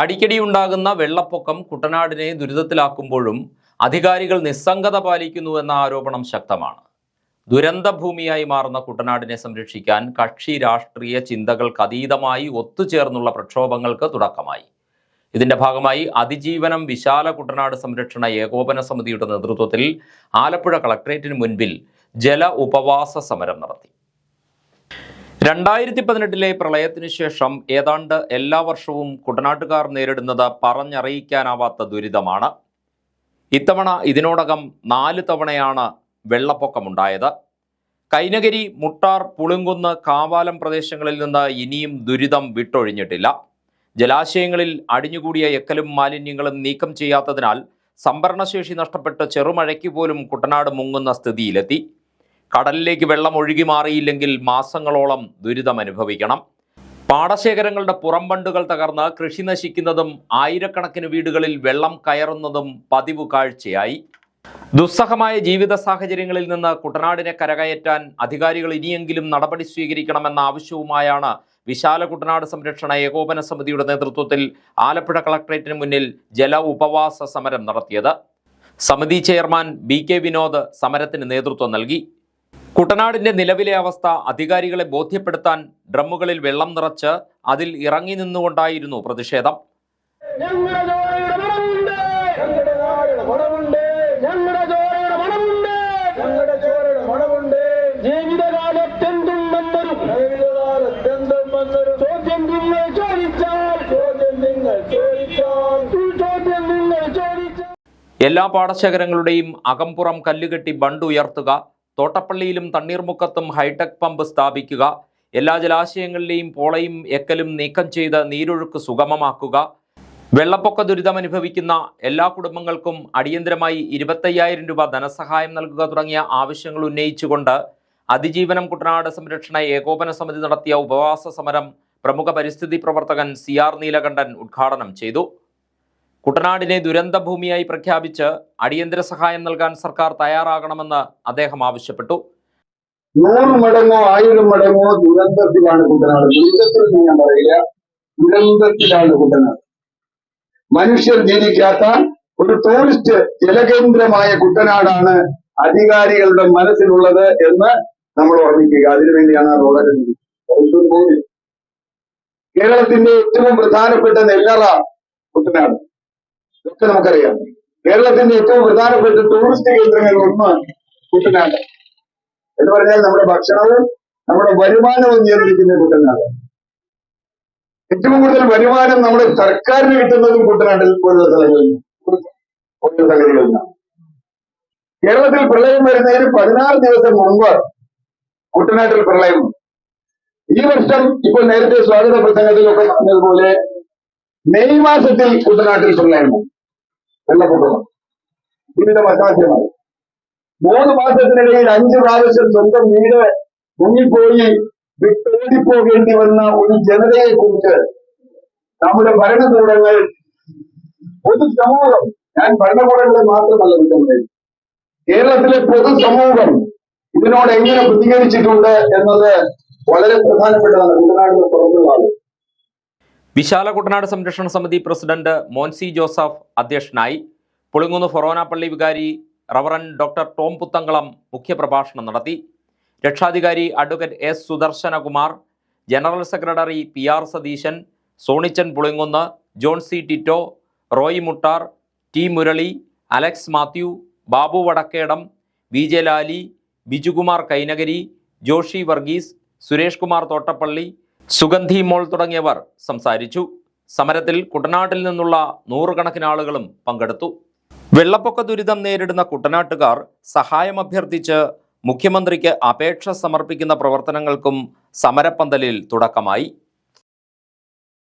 അടിക്കടി ഉണ്ടാകുന്ന വെള്ളപ്പൊക്കം കുട്ടനാടിനെ ദുരിതത്തിലാക്കുമ്പോഴും അധികാരികൾ നിസ്സംഗത പാലിക്കുന്നുവെന്ന ആരോപണം ശക്തമാണ്. ദുരന്തഭൂമിയായി മാറുന്ന കുട്ടനാടിനെ സംരക്ഷിക്കാൻ കക്ഷി രാഷ്ട്രീയ ചിന്തകൾക്ക് അതീതമായി ഒത്തുചേർന്നുള്ള പ്രക്ഷോഭങ്ങൾക്ക് തുടക്കമായി. ഇതിന്റെ ഭാഗമായി അതിജീവനം വിശാല കുട്ടനാട് സംരക്ഷണ ഏകോപന സമിതിയുടെ നേതൃത്വത്തിൽ ആലപ്പുഴ കളക്ട്രേറ്റിന് മുൻപിൽ ജല ഉപവാസ സമരം നടത്തി. രണ്ടായിരത്തി പതിനെട്ടിലെ പ്രളയത്തിന് ശേഷം ഏതാണ്ട് എല്ലാ വർഷവും കുട്ടനാട്ടുകാർ നേരിടുന്നത് പറഞ്ഞറിയിക്കാനാവാത്ത ദുരിതമാണ്. ഇത്തവണ ഇതിനോടകം നാല് തവണയാണ് വെള്ളപ്പൊക്കമുണ്ടായത്. കൈനഗരി മുട്ടാർ പുളിങ്കുന്ന് കാവാലം പ്രദേശങ്ങളിൽ നിന്ന് ഇനിയും ദുരിതം വിട്ടൊഴിഞ്ഞിട്ടില്ല. ജലാശയങ്ങളിൽ അടിഞ്ഞുകൂടിയ എക്കലും മാലിന്യങ്ങളും നീക്കം ചെയ്യാത്തതിനാൽ സംഭരണശേഷി നഷ്ടപ്പെട്ട് ചെറുമഴയ്ക്ക് പോലും കുട്ടനാട് മുങ്ങുന്ന സ്ഥിതിയിലെത്തി. കടലിലേക്ക് വെള്ളം ഒഴുകി മാറിയില്ലെങ്കിൽ മാസങ്ങളോളം ദുരിതം അനുഭവിക്കണം. പാടശേഖരങ്ങളുടെ പുറംബണ്ടുകൾ തകർന്ന് കൃഷി നശിക്കുന്നതും ആയിരക്കണക്കിന് വീടുകളിൽ വെള്ളം കയറുന്നതും പതിവ് കാഴ്ചയായി. ദുസ്സഹമായ ജീവിത സാഹചര്യങ്ങളിൽ നിന്ന് കുട്ടനാടിനെ കരകയറ്റാൻ അധികാരികൾ ഇനിയെങ്കിലും നടപടി സ്വീകരിക്കണമെന്ന ആവശ്യവുമായാണ് വിശാല കുട്ടനാട് സംരക്ഷണ ഏകോപന സമിതിയുടെ നേതൃത്വത്തിൽ ആലപ്പുഴ കളക്ടറേറ്റിന് മുന്നിൽ ജല ഉപവാസ സമരം നടത്തിയത്. സമിതി ചെയർമാൻ ബി കെ വിനോദ് സമരത്തിന് നേതൃത്വം നൽകി. കുട്ടനാടിന്റെ നിലവിലെ അവസ്ഥ അധികാരികളെ ബോധ്യപ്പെടുത്താൻ ഡ്രമ്മുകളിൽ വെള്ളം നിറച്ച് അതിൽ ഇറങ്ങി നിന്നുകൊണ്ടായിരുന്നു പ്രതിഷേധം. എല്ലാ പാടശേഖരങ്ങളുടെയും അകംപുറം കല്ലുകെട്ടി ബണ്ട് ഉയർത്തുക. തോട്ടപ്പള്ളിയിലും തണ്ണീർമുക്കത്തും ഹൈടെക് പമ്പ് സ്ഥാപിക്കുക. എല്ലാ ജലാശയങ്ങളിലെയും പോളയും എക്കലും നീക്കം ചെയ്ത് നീരൊഴുക്ക് സുഗമമാക്കുക. വെള്ളപ്പൊക്ക ദുരിതം അനുഭവിക്കുന്ന എല്ലാ കുടുംബങ്ങൾക്കും അടിയന്തരമായി ഇരുപത്തയ്യായിരം രൂപ ധനസഹായം നൽകുക തുടങ്ങിയ ആവശ്യങ്ങൾ ഉന്നയിച്ചുകൊണ്ട് അതിജീവനം കുട്ടനാട് സംരക്ഷണ ഏകോപന സമിതി നടത്തിയ ഉപവാസ സമരം പ്രമുഖ പരിസ്ഥിതി പ്രവർത്തകൻ സി ആർ നീലകണ്ഠൻ ഉദ്ഘാടനം ചെയ്തു. കുട്ടനാടിനെ ദുരന്തഭൂമിയായി പ്രഖ്യാപിച്ച് അടിയന്തര സഹായം നൽകാൻ സർക്കാർ തയ്യാറാകണമെന്ന് അദ്ദേഹം ആവശ്യപ്പെട്ടു. നൂറ് മടങ്ങോ ആയിരം മടങ്ങോ ദുരന്തത്തിലാണ് കുട്ടനാട്. ദുരിതത്തിൽ ഞാൻ പറയില്ല. ദുരന്തത്തിലാണ് കുട്ടനാട്. മനുഷ്യർ ജീവിക്കാത്ത ഒരു ടൂറിസ്റ്റ് ജലകേന്ദ്രമായ കുട്ടനാടാണ് അധികാരികളുടെ മനസ്സിലുള്ളത് എന്ന് നമ്മൾ ഓർമ്മിക്കുക. അതിനുവേണ്ടിയാണ് ആ റോഡ് കേരളത്തിന്റെ ഏറ്റവും പ്രധാനപ്പെട്ട നെല്ലറ കുട്ടനാട്. ഇതൊക്കെ നമുക്കറിയാം. കേരളത്തിന്റെ ഏറ്റവും പ്രധാനപ്പെട്ട ടൂറിസ്റ്റ് കേന്ദ്രങ്ങളിൽ ഒന്നാണ് കുട്ടനാട്. എന്ന് പറഞ്ഞാൽ നമ്മുടെ ഭക്ഷണവും നമ്മുടെ വരുമാനവും നിയന്ത്രിക്കുന്ന കുട്ടനാട്. ഏറ്റവും കൂടുതൽ വരുമാനം നമ്മുടെ സർക്കാരിന് കിട്ടുന്നതും കുട്ടനാട്ടിൽ പോലുള്ള സ്ഥലങ്ങളിൽ പോലുള്ള സംഗതികളിൽ നിന്നാണ് കേരളത്തിൽ പ്രളയം വരുന്നതിന് പതിനാറ് ദിവസം മുമ്പ് കുട്ടനാട്ടിൽ പ്രളയം. ഈ വർഷം ഇപ്പോൾ നേരത്തെ സ്വാഗത പ്രസംഗത്തിലൊക്കെ പറഞ്ഞതുപോലെ മെയ് മാസത്തിൽ കുട്ടനാട്ടിൽ പ്രളയം. വെള്ളപ്പൊക്കം ജീവിതം അസാധ്യമായി മൂന്ന് മാസത്തിനിടയിൽ അഞ്ച് പ്രാവശ്യം സ്വന്തം വീട് മുങ്ങിപ്പോയി വിട്ടോടിപ്പോകേണ്ടി വന്ന ഒരു ജനതയെ കുറിച്ച് നമ്മുടെ ഭരണകൂടങ്ങൾ പൊതുസമൂഹം ഞാൻ ഭരണകൂടങ്ങളെ മാത്രമല്ല കുറ്റം കേരളത്തിലെ പൊതുസമൂഹം ഇതിനോട് എങ്ങനെ പ്രതികരിച്ചിട്ടുണ്ട് എന്നത് വളരെ പ്രധാനപ്പെട്ടതാണ്. കുട്ടനാടിന്റെ പുറത്തുള്ള വിശാല കുട്ടനാട് സംരക്ഷണ സമിതി പ്രസിഡന്റ് മോൻസി ജോസഫ് അധ്യക്ഷനായി പുളിങ്ങുന്ന് പള്ളി വികാരി റവറൻ ഡോക്ടർ ടോം പുത്തങ്കളം മുഖ്യപ്രഭാഷണം നടത്തി. രക്ഷാധികാരി advocate S Sudarshanakumar general secretary P R Satheesan Sonichan Pulinkunnu John C Tito Roy Muttar T Murali Alex Mathew Babu Vadakkedam V J Lali Bijukumar Kainakary Joshi Varghese Suresh Kumar Thottappally Sugandhi Mol തുടങ്ങിയവർ സംസാരിച്ചു. സമരത്തിൽ കുട്ടനാട്ടിൽ നിന്നുള്ള നൂറുകണക്കിന് ആളുകളും പങ്കെടുത്തു. വെള്ളപ്പൊക്ക ദുരിതം നേരിടുന്ന കുട്ടനാട്ടുകാർ സഹായം അഭ്യർത്ഥിച്ച് മുഖ്യമന്ത്രിക്ക് അപേക്ഷ സമർപ്പിക്കുന്ന പ്രവർത്തനങ്ങൾക്കും സമരപ്പന്തലിൽ തുടക്കമായി.